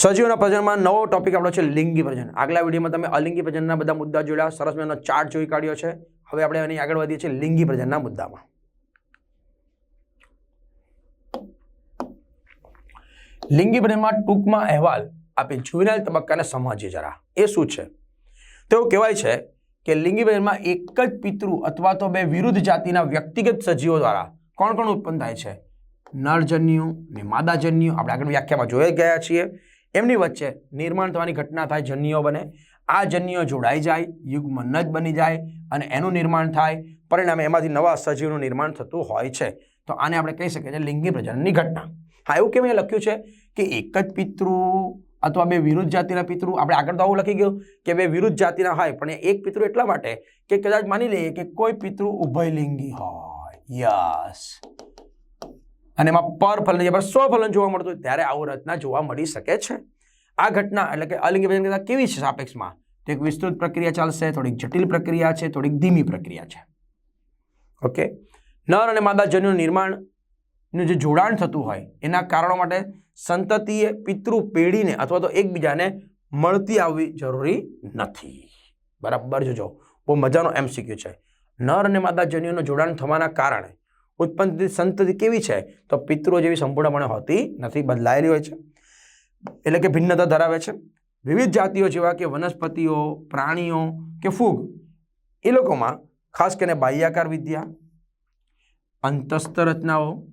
સજીવના પ્રજનમાં નવો ટોપિક આપણો છે લિંગી પ્રજન આગલા વિડીયોમાં તમે અલિંગી પ્રજનના બધા મુદ્દા જોયા સરસ મજાનો ચાર્ટ જોઈ કાઢ્યો છે. હવે આપણે એની આગળ વધીએ છીએ લિંગી પ્રજનના મુદ્દામાં. લિંગી પ્રજનમાં ટૂંકમાં અહેવાલ આપી જુવેનાઇલ તબક્કાને સમજીએ જરા. એ શું છે? તેવું કહેવાય છે કે લિંગી પ્રજનમાં એક જ પિતૃ અથવા તો બે વિરુદ્ધ જાતિના વ્યક્તિગત સજીવો દ્વારા કોણ કોણ ઉત્પન્ન થાય છે? નરજન્યુ ને માદાજન્યુ. આપણે આગળ વ્યાખ્યામાં જોઈ ગયા છીએ. એમની વચ્ચે નિર્માણ થવાની ઘટના થાય જન્યો બને. આ જન્યો જોડાઈ જાય, યુગ્મ જ બની જાય અને એનું નિર્માણ થાય. પરિણામે એમાંથી નવા સજીવનું નિર્માણ થતું હોય છે. તો આને આપણે કહી શકીએ છીએ લિંગી પ્રજનનની ઘટના. હા, એવું કેમ અહીંયા લખ્યું છે? કે એક જ પિતૃ અથવા બે વિરુદ્ધ જાતિના પિતૃ, આપણે આગળ તો આવું લખી ગયું કે બે વિરુદ્ધ જાતિના હોય, પણ એક પિતૃ એટલા માટે કે કદાચ માની લઈએ કે કોઈ પિતૃ ઉભયલિંગી હોય. યસ. અને એમાં પર ફલન જ્યારે સ્વફલન જોવા મળતું હોય ત્યારે આવું રચના જોવા મળી શકે છે. આ ઘટના એટલે કે અલિંગી કરતા કેવી છે સાપેક્ષમાં? તો એક વિસ્તૃત પ્રક્રિયા ચાલશે, થોડીક જટિલ પ્રક્રિયા છે, થોડીક ધીમી પ્રક્રિયા છે. ઓકે? નર અને માદા જન્યુનું નિર્માણનું જે જોડાણ થતું હોય, એના કારણો માટે સંતતિએ પિતૃ પેઢીને અથવા તો એકબીજાને મળતી આવવી જરૂરી નથી. બરાબર? જોજો બહુ મજાનો એમસીક્યુ છે. નર અને માદા જન્યુનું જોડાણ થવાના કારણે ઉત્પન્ન સંતતિ કેવી છે? તો પિતૃઓ જેવી સંપૂર્ણપણે હોતી નથી, બદલાયેલી હોય છે. એટલે કે ભિન્નતા ધરાવે છે. વિવિધ જાતિઓ જેવા કે વનસ્પતિઓ, પ્રાણીઓ કે ફૂગ, એ લોકોમાં ખાસ કરીને બાહ્યાકાર વિદ્યા, અંતસ્થ રચનાઓ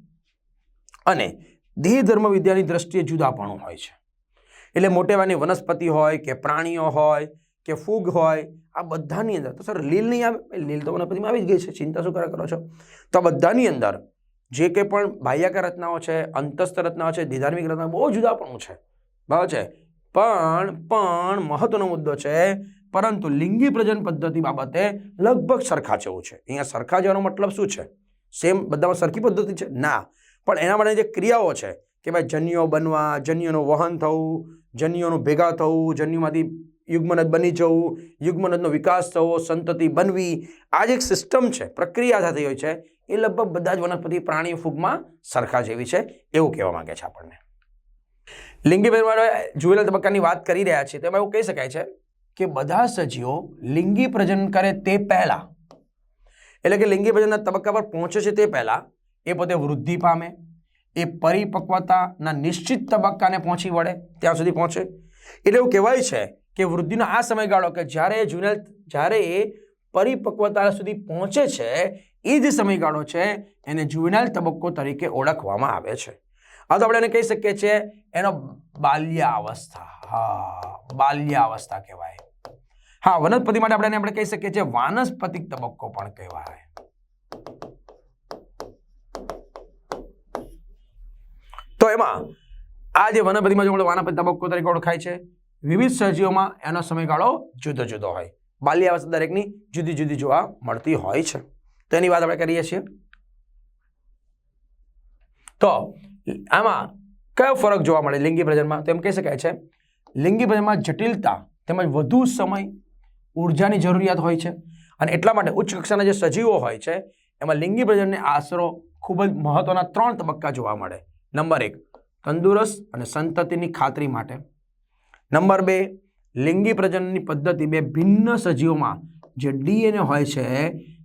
અને દેહ ધર્મ વિદ્યાની દ્રષ્ટિએ જુદાપણું હોય છે. એટલે મોટેવાની વનસ્પતિ હોય કે પ્રાણીઓ હોય કે ફૂગ હોય, આ બધાની અંદર, તો સર લીલ નહીં આવે? લીલ તો વનસ્પતિમાં આવી જ ગઈ છે, ચિંતા શું કરે કરો છો? તો આ બધાની અંદર જે કંઈ પણ બાહ્યાકાર રચનાઓ છે, અંતસ્થ રચનાઓ છે, દ્વિધાર્મિક રચનાઓ, બહુ જુદાપણું છે. બરાબર છે? પણ પણ મહત્વનો મુદ્દો છે, પરંતુ લિંગી પ્રજન પદ્ધતિ બાબતે લગભગ સરખા જેવું છે. અહીંયા સરખા જવાનો મતલબ શું છે? સેમ બધામાં સરખી પદ્ધતિ છે? ના. પણ એના માટે જે ક્રિયાઓ છે, કે ભાઈ જન્યુઓ બનવા જન્યુઓનું વહન થવું જન્યુઓનું ભેગા થવું, જન્યુમાંથી યુગ્મનદ બની જવું યુગ્મનદનો વિકાસ થવો, સંતતિ બનવી, આ જે એક સિસ્ટમ છે, પ્રક્રિયા થતી હોય છે, એ લગભગ બધા જ વનસ્પતિ પ્રાણીઓ ફૂગમાં સરખા જેવી છે, એવું કહેવા માંગે છે આપણને. લિંગી પ્રજનન જુવેલા તબક્કાની વાત કરી રહ્યા છીએ તેમાં એવું કહી શકાય છે કે બધા સજીવો લિંગી પ્રજનન કરે તે પહેલાં. એટલે કે લિંગી પ્રજનના તબક્કા પર પહોંચે છે તે પહેલાં, એ પોતે વૃદ્ધિ પામે, એ પરિપક્વતાના નિશ્ચિત તબક્કાને પહોંચી વળે, ત્યાં સુધી પહોંચે. એટલે એવું કહેવાય છે કે વૃદ્ધિનો આ સમયગાળો કે જ્યારે જુનિયર જ્યારે એ પરિપક્વતા સુધી પહોંચે છે, એ જે સમયગાળો છે, એને જુવેનાઇલ તબક્કો તરીકે ઓળખવામાં આવે છે. આ તો આપણે એને કહી શકીએ છીએ એનો બાલ્યાવસ્થા. હા, બાલ્યાવસ્થા કહેવાય. હા, વનસ્પતિ માટે આપણે આપણે કહી શકીએ છીએ વાનસ્પતિક તબક્કો પણ કહેવાય. તો એમાં આ જે વનસ્પતિમાં જો વાનસ્પતિ તબક્કો તરીકે ઓળખાય છે વિવિધ સજીવોમાં એનો સમયગાળો જુદો જુદો હોય. બાલ્યાવસ્થા દરેકની જુદી જુદી જોવા મળતી હોય છે. તેની વાત આપણે કરીએ છીએ. તો આમાં કયો ફરક જોવા મળે લિંગી પ્રજનમાં તો એમ કહી શકાય છે, લિંગી પ્રજનમાં જટિલતા તેમજ વધુ સમય ઉર્જાની જરૂરિયાત હોય છે અને એટલા માટે ઉચ્ચ કક્ષાના જે સજીવો હોય છે, એમાં લિંગી પ્રજનને આશરો ખૂબ જ મહત્વના ત્રણ તબક્કા જોવા મળે. નંબર એક, તંદુરસ્ત અને સંતતિની ખાતરી માટે. નંબર બે, લિંગી પ્રજનનની પદ્ધતિ બે ભિન્ન સજીવોમાં જે ડીએનએ હોય છે,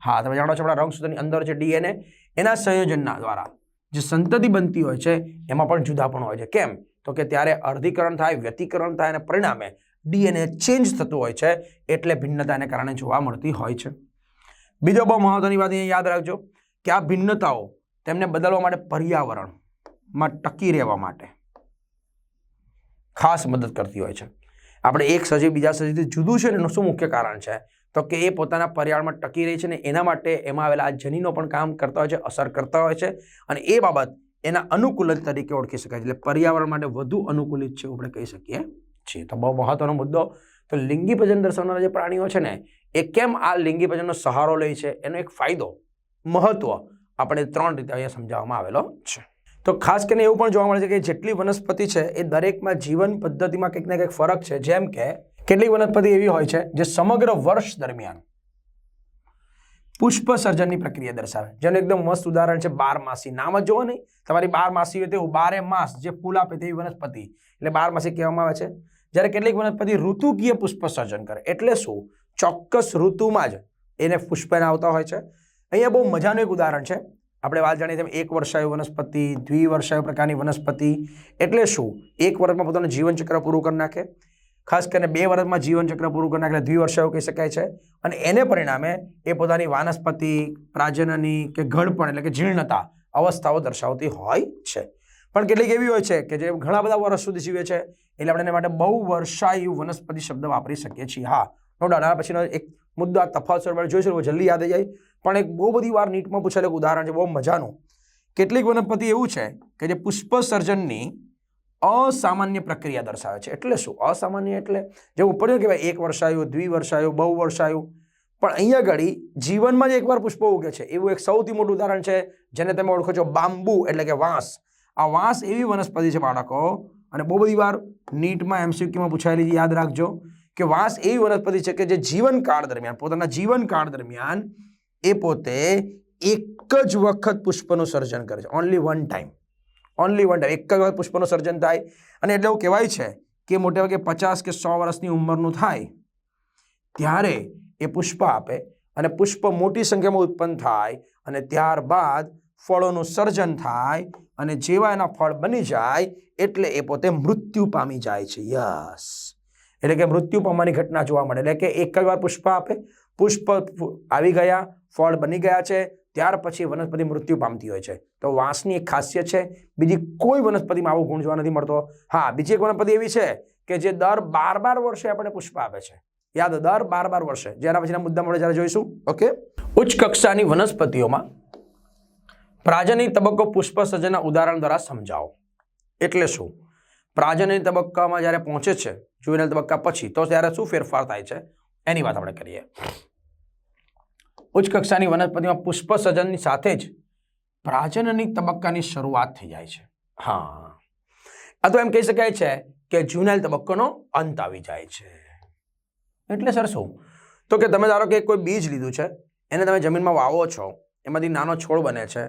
હા, તમે જાણો છો આપણા રંગસૂત્રની અંદર જે ડીએનએ, એના સંયોજનના દ્વારા જે સંતતિ બનતી હોય છે, એમાં પણ જુદા પણ હોય છે. કેમ? તો કે ત્યારે અર્ધીકરણ થાય, વ્યતિકરણ થાય અને પરિણામે ડીએનએ ચેન્જ થતું હોય છે, એટલે ભિન્નતાને કારણે જોવા મળતી હોય છે. બીજો બહુ મહત્વની વાત અહીંયા યાદ રાખજો કે આ ભિન્નતાઓ તેમને બદલવા માટે પર્યાવરણમાં ટકી રહેવા માટે. ખાસ મદદ કરતી હોય છે. આપણે એક સજીવ બીજા સજીવથી જુદું છે ને એનું શું મુખ્ય કારણ છે? તો કે એ પોતાના પર્યાવરણમાં ટકી રહી છે ને એના માટે એમાં આવેલા આ જનીનો પણ કામ કરતા હોય છે, અસર કરતા હોય છે અને એ બાબત એના અનુકૂલન તરીકે ઓળખી શકાય છે. એટલે પર્યાવરણ માટે વધુ અનુકૂલિત છે આપણે કહી શકીએ છીએ. તો બહુ મહત્વનો મુદ્દો. તો લિંગી ભજન દર્શાવનારા જે પ્રાણીઓ છે ને, એ કેમ આ લિંગી ભજનનો સહારો લે છે? એનો એક ફાયદો મહત્વ આપણે ત્રણ રીતે અહીંયા સમજાવવામાં આવેલો છે. તો ખાસ કરીને એવું પણ જોવા મળે છે કે જેટલી વનસ્પતિ છે એ દરેકમાં જીવન પદ્ધતિમાં કંઈક ને કંઈક ફરક છે. જેમ કે કેટલીક વનસ્પતિ એવી હોય છે જે સમગ્ર વર્ષ દરમિયાન પુષ્પ સર્જનની પ્રક્રિયા દર્શાવે જેનું એકદમ મસ્ત ઉદાહરણ છે બારમાસી. નામ જ જુઓ નહીં. તમારી બારમાસી હોય તેવું બારે માસ જે ફૂલ આપે તેવી વનસ્પતિ. એટલે બારમાસી કહેવામાં આવે છે. જ્યારે કેટલીક વનસ્પતિ ઋતુકીય પુષ્પ સર્જન કરે. એટલે શું? ચોક્કસ ઋતુમાં જ એને પુષ્પ આવતા હોય છે. અહીંયા બહુ મજાનું એક ઉદાહરણ છે. આપણે વાત જાણીએ તેમ એક વર્ષાયુ વનસ્પતિ દ્વિવર્ષાયુ પ્રકારની વનસ્પતિ. એટલે શું? એક વર્ષમાં પોતાનું જીવનચક્ર પૂરું કરી નાખે. ખાસ કરીને બે વર્ષમાં જીવનચક્ર પૂરું કરી નાખે દ્વિવર્ષાયુ કહી શકાય છે. અને એને પરિણામે એ પોતાની વાનસ્પતિ, પ્રાજનની કે ઘડપણ એટલે કે જીર્ણતા અવસ્થાઓ દર્શાવતી હોય છે. પણ કેટલીક એવી હોય છે કે જે ઘણા બધા વર્ષ સુધી જીવે છે, એટલે આપણે એના માટે બહુ વર્ષાયુ વનસ્પતિ શબ્દ વાપરી શકીએ છીએ. હા, નો ડાડા પછીનો એક મુદ્દો આ તફાવત આપણે જોઈશું જલ્દી યાદ આવી જાય. પણ એક બહુ બધી વાર નીટમાં પૂછેલું ઉદાહરણ છે, બહુ મજાનું. કેટલીક વનસ્પતિ એવું છે કે જે પુષ્પ સર્જનની અસામાન્ય પ્રક્રિયા દર્શાવે છે. એટલે શું? અસામાન્ય એટલે જે ઉપર કહેવાય, એક વર્ષાયું દ્વિવર્ષાયું બહુ વર્ષાયું. પણ અહીંયા ઘડી જીવનમાં જ એકવાર પુષ્પો ઉગે છે. એવું એક સૌથી મોટું ઉદાહરણ છે, જેને તમે ઓળખો છો, બાંબુ એટલે કે વાંસ. આ વાંસ એવી વનસ્પતિ છે, બાળકો. અને બહુ બધી વાર નીટમાં, એમસીક્યુમાં પૂછાયેલી યાદ રાખજો કે વાંસ એવી વનસ્પતિ છે કે જે જીવનકાળ દરમિયાન, પોતાના જીવનકાળ દરમિયાન એ પોતે એક જ વખત પુષ્પનું સર્જન કરે છે. Only one time only one time એક જ વખત પુષ્પનું સર્જન થાય. અને એટલે એવું કહેવાય છે કે મોટે ભાગે પચાસ કે સો વર્ષની ઉંમરનું થાય ત્યારે એ પુષ્પ આપે અને પુષ્પ મોટી સંખ્યામાં ઉત્પન્ન થાય અને ત્યારબાદ ફળોનું સર્જન થાય અને જેવા એના ફળ બની જાય એટલે એ પોતે મૃત્યુ પામી જાય છે. યસ. એટલે કે મૃત્યુ પામવાની ઘટના જોવા મળે. એટલે કે એક જ વાર પુષ્પ આપે પુષ્પ આવી ગયા, ફળ બની ગયા છે, ત્યાર પછી વનસ્પતિ મૃત્યુ પામતી હોય છે. તો વાંસની એક ખાસિયત છે, બીજી કોઈ વનસ્પતિમાં આવો ગુણ જોવા નથી મળતો. હા, બીજી એક વનસ્પતિ એવી છે કે જે દર બાર બાર વર્ષે આપણને પુષ્પ આપે છે. યાદ, દર બાર બાર વર્ષે. જેના પછીના મુદ્દા મળે જ્યારે જોઈશું. ઓકે? ઉચ્ચ કક્ષાની વનસ્પતિઓમાં પ્રાજનિક તબક્કો પુષ્પ સર્જનના ઉદાહરણ દ્વારા સમજાવો. એટલે શું? પ્રાજનિક તબક્કામાં જ્યારે પહોંચે છે જુવેનલ તબક્કા પછી, તો ત્યારે શું ફેરફાર થાય છે? એની વાત આપણે કરીએ. ઉચ્ચ કક્ષાની વનસ્પતિમાં પુષ્પ સર્જનની સાથે જ પ્રાજનની તબક્કાની શરૂઆત થઈ જાય છે. હા. આ તો એમ કહી શકાય છે કે જુનાઇલ તબક્કોનો અંત આવી જાય છે. એટલે સર શું? તો કે તમે ધારો કે કોઈ બીજ લીધું છે એને તમે જમીનમાં વાવો છો એમાંથી નાનો છોડ બને છે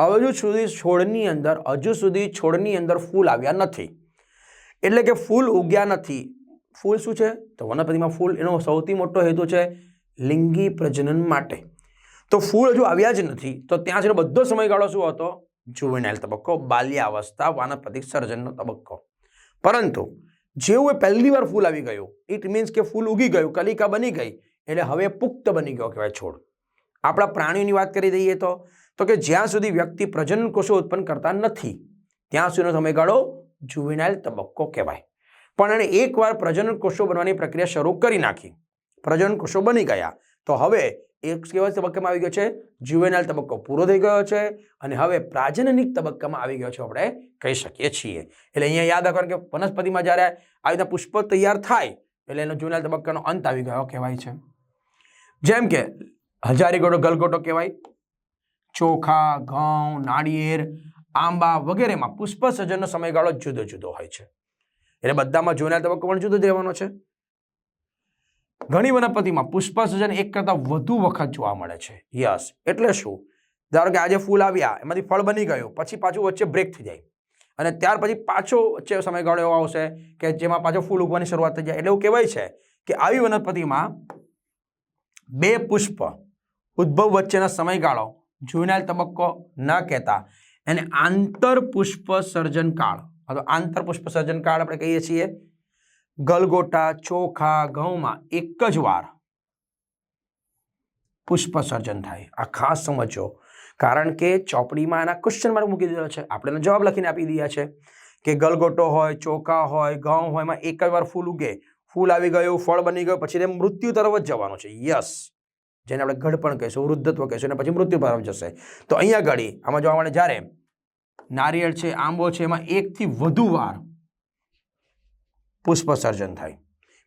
હજુ સુધી છોડની અંદર હજુ સુધી છોડની અંદર ફૂલ આવ્યા નથી. એટલે કે ફૂલ ઉગ્યા નથી. ફૂલ શું છે? તો વનસ્પતિમાં ફૂલ એનો સૌથી મોટો હેતુ છે લિંગી પ્રજનન માટે. તો ફૂલ હજુ આવ્યા જ નથી. તો ત્યાં સુધીનો બધો સમયગાળો શું હતો? જુવેનાઇલ તબક્કો, બાલ્યાવસ્થા વાનસ્પતિક સર્જનનો તબક્કો. પરંતુ જેવું એ પહેલી વાર ફૂલ આવી ગયું ઇટ મીન્સ કે ફૂલ ઉગી ગયું, કલિકા બની ગઈ, એટલે હવે પુખ્ત બની ગયો કહેવાય છોડ. આપણા પ્રાણીઓની વાત કરી દઈએ તો તો કે જ્યાં સુધી વ્યક્તિ પ્રજનન કોષો ઉત્પન્ન કરતા નથી, ત્યાં સુધીનો સમયગાળો જુવેનાઇલ તબક્કો કહેવાય. પણ એણે એકવાર પ્રજનન કોષો બનવાની પ્રક્રિયા શરૂ કરી નાખી. પ્રજનન કોષો બની ગયા. તો હવે એક કેવા તબક્કામાં આવી ગયો છે, જુવેનાઇલ તબક્કો પૂરો થઈ ગયો છે અને હવે પ્રાજનનિક તબક્કામાં આવી ગયો છે આપણે કહી શકીએ છીએ. એટલે અહીંયા યાદ રાખવાનું કે વનસ્પતિમાં જ્યારે આવી રીતના પુષ્પ તૈયાર થાય, એટલે એનો જુવેનાઇલ તબક્કાનો અંત આવી ગયો કહેવાય છે. જેમ કે હજારી ગોટો ગલગોટો કહેવાય, ચોખા, ઘઉં, નાળિયેર, આંબા વગેરેમાં પુષ્પ સર્જનનો સમયગાળો જુદો જુદો હોય છે. એટલે બધામાં જુવેનાઇલ તબક્કો પણ જુદો જ રહેવાનો છે. ઘણી વનસ્પતિમાં પુષ્પ સર્જન એક કરતાં વધુ વખત જોવા મળે છે. યસ, એટલે શું? ધારો કે આજે ફૂલ આવ્યા, એમાંથી ફળ બની ગયું, પછી પાછું વચ્ચે બ્રેક થઈ જાય. અને ત્યાર પછી પાછો વચ્ચે સમયગાળો એવો આવશે કે જેમાં પાછો ફૂલ ઉગવાની શરૂઆત થઈ જાય. એટલે એવું કહેવાય છે કે આવી વનસ્પતિમાં બે પુષ્પ ઉદ્ભવ વચ્ચેના સમયગાળો જુનાલ તબક્કો ન કહેતા. એને આંતર પુષ્પ સર્જન કાળ, અથવા આંતર પુષ્પ સર્જન કાળ આપણે કહીએ છીએ. ગલગોટા, ચોખા, ઘઉંમાં એક જ વાર પુષ્પ સર્જન થાય. આ ખાસ સમજો, કારણ કે ચોપડીમાં એના ક્વેશ્ચન માર્ક મૂકી દીધો છે. આપણે જવાબ લખીને આપી દીધા છે કે ગલગોટો હોય, ચોખા હોય, ઘઉં હોય, એમાં એક જ વાર ફૂલ ઉગે. ફૂલ આવી ગયું, ફળ બની ગયું, પછી એને મૃત્યુ તરફ જ જવાનું છે. યસ જેને આપણે ગઢપણ કહીશું, વૃદ્ધત્વ કહીશું અને પછી મૃત્યુ તરફ જશે. તો અહીંયા ઘડી, આમાં જોવા મળે જ્યારે નારિયેળ છે, આંબો છે, એમાં એકથી વધુ વાર પુષ્પ સર્જન થાય.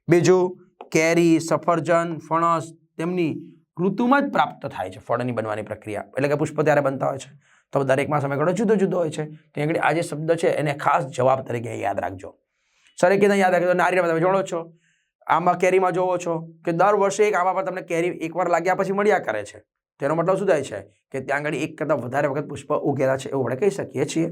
બીજું, કેરી, સફરજન, ફણસ તેમની ઋતુમાં જ પ્રાપ્ત થાય છે, ફળની બનવાની પ્રક્રિયા. એટલે કે પુષ્પ ત્યારે બનતા હોય છે. તો દરેકમાં સમયગાળો જુદો જુદો હોય છે. ત્યાં આગળ આ શબ્દ છે એને ખાસ જવાબ તરીકે યાદ રાખજો. સર, એ યાદ રાખજો. નારિયેળમાં તમે જોડો છો. આમાં કેરીમાં જોવો છો કે દર વર્ષે એક આંબા પર તમને કેરી એકવાર લાગ્યા પછી મળ્યા કરે છે. તેનો મતલબ શું થાય છે? કે ત્યાં આગળ એક કરતાં વધારે વખત પુષ્પ ઉગેલા છે એવું આપણે કહી શકીએ છીએ.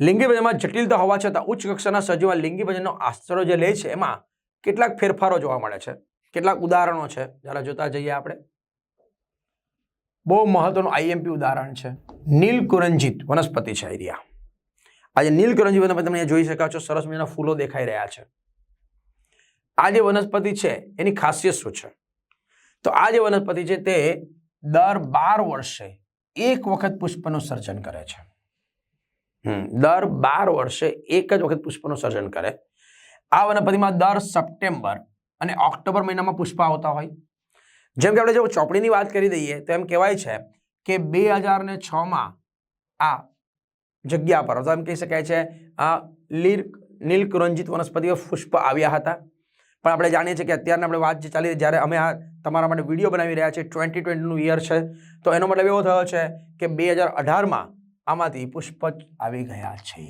લિંગી ભજનમાં જટિલતા હોવા છતાં ઉચ્ચ કક્ષાના સજીવમાં લિંગી ભજનનો જે લે છે, એમાં કેટલાક ફેરફારો જોવા મળે છે. કેટલાક ઉદાહરણો છે. જરા જોતા જઈએ આપણે. બહુ મહત્વનું આઈએમપી ઉદાહરણ છે. નીલકુરંજીત વનસ્પતિ છે એરિયા આજે નીલકુરંજી તમે અહીંયા જોઈ શકો છો. સરસ મજાના ફૂલો દેખાઈ રહ્યા છે. આ જે વનસ્પતિ છે, એની ખાસિયત શું છે? તો આ જે વનસ્પતિ છે, તે દર બાર વર્ષે એક વખત પુષ્પનું સર્જન કરે છે. દર બાર વર્ષે એક જ વખત પુષ્પનું સર્જન કરે. આ વનસ્પતિમાં દર સપ્ટેમ્બર અને ઓક્ટોબર મહિનામાં પુષ્પ આવતા હોય. જેમ કે આપણે જો ચોપડીની વાત કરી દઈએ, તો એમ કહેવાય છે કે બે હજાર ને છમાં આ જગ્યા પર, અથવા એમ કહી શકાય છે, આ લીર, નીલકુરંજિત વનસ્પતિઓ પુષ્પ આવ્યા હતા. પણ આપણે જાણીએ છીએ કે અત્યારના આપણે વાત જે ચાલી રહી, જ્યારે અમે આ તમારા માટે વીડિયો બનાવી રહ્યા છીએ ટ્વેન્ટી ટ્વેન્ટીનું યર છે, તો એનો મતલબ એવો થયો છે કે બે હજાર અઢારમાં આમાંથી પુષ્પ આવી ગયા છે.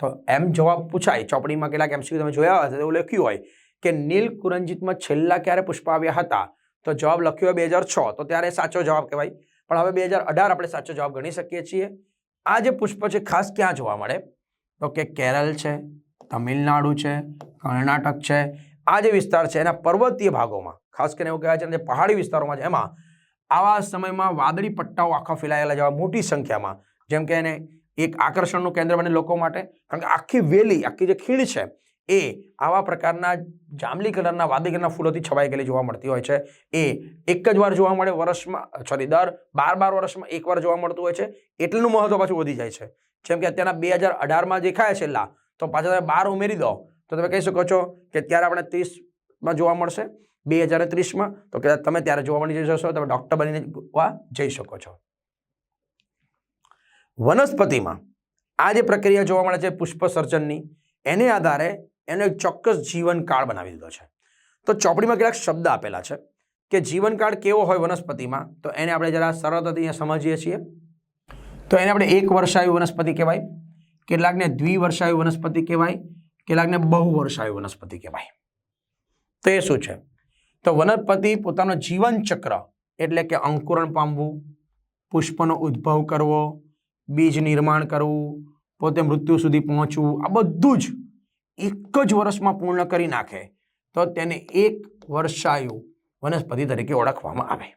તો એમ જવાબ પૂછાય, ચોપડીમાં કેટલાક એમસીક્યુ તમે જોયા હશે, એવું લખ્યું હોય કે નીલ કુરંજીતમાં છેલ્લા ક્યારે પુષ્પ આવ્યા હતા? તો જવાબ લખ્યો બે હજાર છ, તો ત્યારે સાચો જવાબ કહેવાય. પણ હવે બે હજાર અઢાર આપણે સાચો જવાબ ગણી શકીએ છીએ. આ જે પુષ્પ છે, ખાસ ક્યાં જોવા મળે? તો કે કેરળ છે, તમિલનાડુ છે, કર્ણાટક છે. આ જે વિસ્તાર છે, એના પર્વતીય ભાગોમાં, ખાસ કરીને એવું કહેવાય છે જે પહાડી વિસ્તારોમાં છે, એમાં આવા સમયમાં વાદળી પટ્ટાઓ આખા ફેલાયેલા જેવા મોટી સંખ્યામાં. જેમ કે એને એક આકર્ષણનું કેન્દ્ર બને લોકો માટે. કારણ કે આખી વેલી, આખી જે ખીણ છે, એ આવા પ્રકારના જાંબલી કલરના વાદીગરના ફૂલોથી છવાઈ ગયેલી જોવા મળતી હોય છે. એ એક જ વાર જોવા મળે વર્ષમાં સોરી દર બાર બાર વર્ષમાં એક વાર જોવા મળતું હોય છે. એટલું મહત્વ પાછું વધી જાય છે. જેમ કે અત્યારના બે હજાર અઢારમાં દેખાય છેલ્લા, તો પાછા તમે બાર ઉમેરી દો, તો તમે કહી શકો છો કે ત્યારે આપણે ત્રીસમાં જોવા મળશે. બે હજાર ત્રીસમાં, તો કદાચ તમે ત્યારે જોવા મળી જશો, તમે ડૉક્ટર બનીને જઈ શકો છો. વનસ્પતિમાં આ જે પ્રક્રિયા જોવા મળે છે પુષ્પસર્જનની એને આધારે એનો એક ચોક્કસ જીવનકાળ બનાવી દીધો છે. તો ચોપડીમાં કેટલાક શબ્દ આપેલા છે કે જીવનકાળ કેવો હોય વનસ્પતિમાં, તો એને આપણે જરા સરળતાથી સમજીએ છીએ. તો એને આપણે એક વર્ષાયુ વનસ્પતિ કહેવાય, કેટલાકને દ્વિવર્ષાયુ વનસ્પતિ કહેવાય, કેટલાકને બહુવર્ષાયુ વનસ્પતિ કહેવાય. તો એ શું છે? તો વનસ્પતિ પોતાનો જીવનચક્ર એટલે કે અંકુરણ પામવું, પુષ્પનો ઉદ્ભવ કરવો બીજ નિર્માણ કરવું, પોતે મૃત્યુ સુધી પહોંચવું, આ બધું જ એક જ વર્ષમાં પૂર્ણ કરી નાખે, તો તેને એક વર્ષાયુ વનસ્પતિ તરીકે ઓળખવામાં આવે.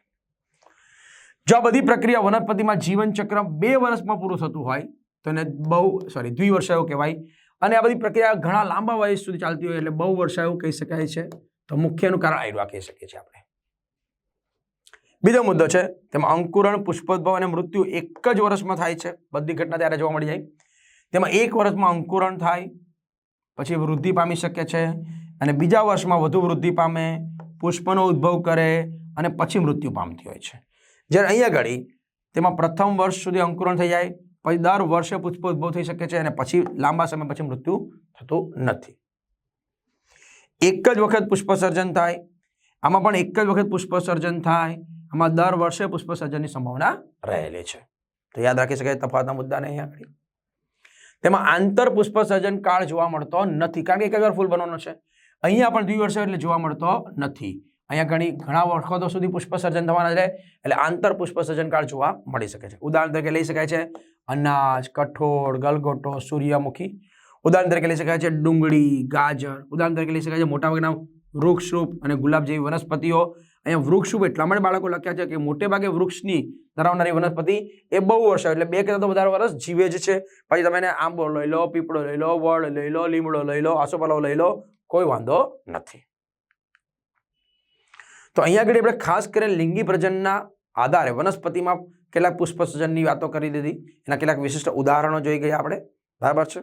જો આ બધી પ્રક્રિયા વનસ્પતિમાં જીવન ચક્ર બે વર્ષમાં પૂરું થતું હોય, તો એને બહુ સોરી દ્વિવર્ષાયુ કહેવાય. અને આ બધી પ્રક્રિયા ઘણા લાંબા વયસ સુધી ચાલતી હોય, એટલે બહુ વર્ષાયુ કહી શકાય છે. તો મુખ્યનું કારણ આયુર્વા કહી શકીએ છીએ આપણે. બીજો મુદ્દો છે, તેમાં અંકુરણ, પુષ્પોદ્ભવ અને મૃત્યુ એક જ વર્ષમાં થાય છે. બધી ઘટના ત્યારે જોવા મળી જાય. તેમાં એક વર્ષમાં અંકુરણ થાય, પછી વૃદ્ધિ પામી શકે છે અને બીજા વર્ષમાં વધુ વૃદ્ધિ પામે, પુષ્પનો ઉદ્ભવ કરે અને પછી મૃત્યુ પામતી હોય છે. જ્યારે અહીંયા ઘડી તેમાં પ્રથમ વર્ષ સુધી અંકુરણ થઈ જાય, પછી દર વર્ષે પુષ્પ ઉદ્ભવ થઈ શકે છે અને પછી લાંબા સમય પછી મૃત્યુ થતું નથી. એક જ વખત પુષ્પસર્જન થાય, આમાં પણ એક જ વખત પુષ્પસર્જન થાય આમાં દર વર્ષે પુષ્પસર્જનની સંભાવના રહેલી છે. તો યાદ રાખી શકાય તફાવતના મુદ્દાને અહીંયા આગળ. તેમાં આંતર પુષ્પસર્જન કાળ જોવા મળતો નથી. કારણ કે એક વાર ફૂલ બનવાનો છે. અહીંયા પણ દ્વિવર્ષ એટલે જોવા મળતો નથી. અહીંયા ઘણી, ઘણા વખતો સુધી પુષ્પસર્જન થવાના રહે. એટલે આંતર પુષ્પસર્જન કાળ જોવા મળી શકે છે. ઉદાહરણ તરીકે લઈ શકાય છે અનાજ, કઠોળ, ગલગોટો, સૂર્યમુખી. ઉદાહરણ તરીકે લઈ શકાય છે ડુંગળી, ગાજર. ઉદાહરણ તરીકે લઈ શકાય છે મોટાભાગના વૃક્ષરૂપ અને ગુલાબ જેવી વનસ્પતિઓ. અહીંયા વૃક્ષરૂપ એટલા માટે બાળકો લખ્યા છે કે મોટે ભાગે વૃક્ષની ધરાવનારી વનસ્પતિ એ બહુ વર્ષ એટલે બે કરતાં તો વધારે વર્ષ જીવે જ છે. પછી તમે એને આંબો લઈ લો, પીપળો લઈ લો, વડ લઈ લો, લીમડો લઈ લો આસોપાલો લઈ લો, કોઈ વાંધો નથી. તો અહીંયા આગળ આપણે ખાસ કરીને લિંગી પ્રજનના આધારે વનસ્પતિમાં કેટલાક પુષ્પસર્જનની વાતો કરી દીધી. એના કેટલાક વિશિષ્ટ ઉદાહરણો જોઈ ગયા આપણે. બરાબર છે?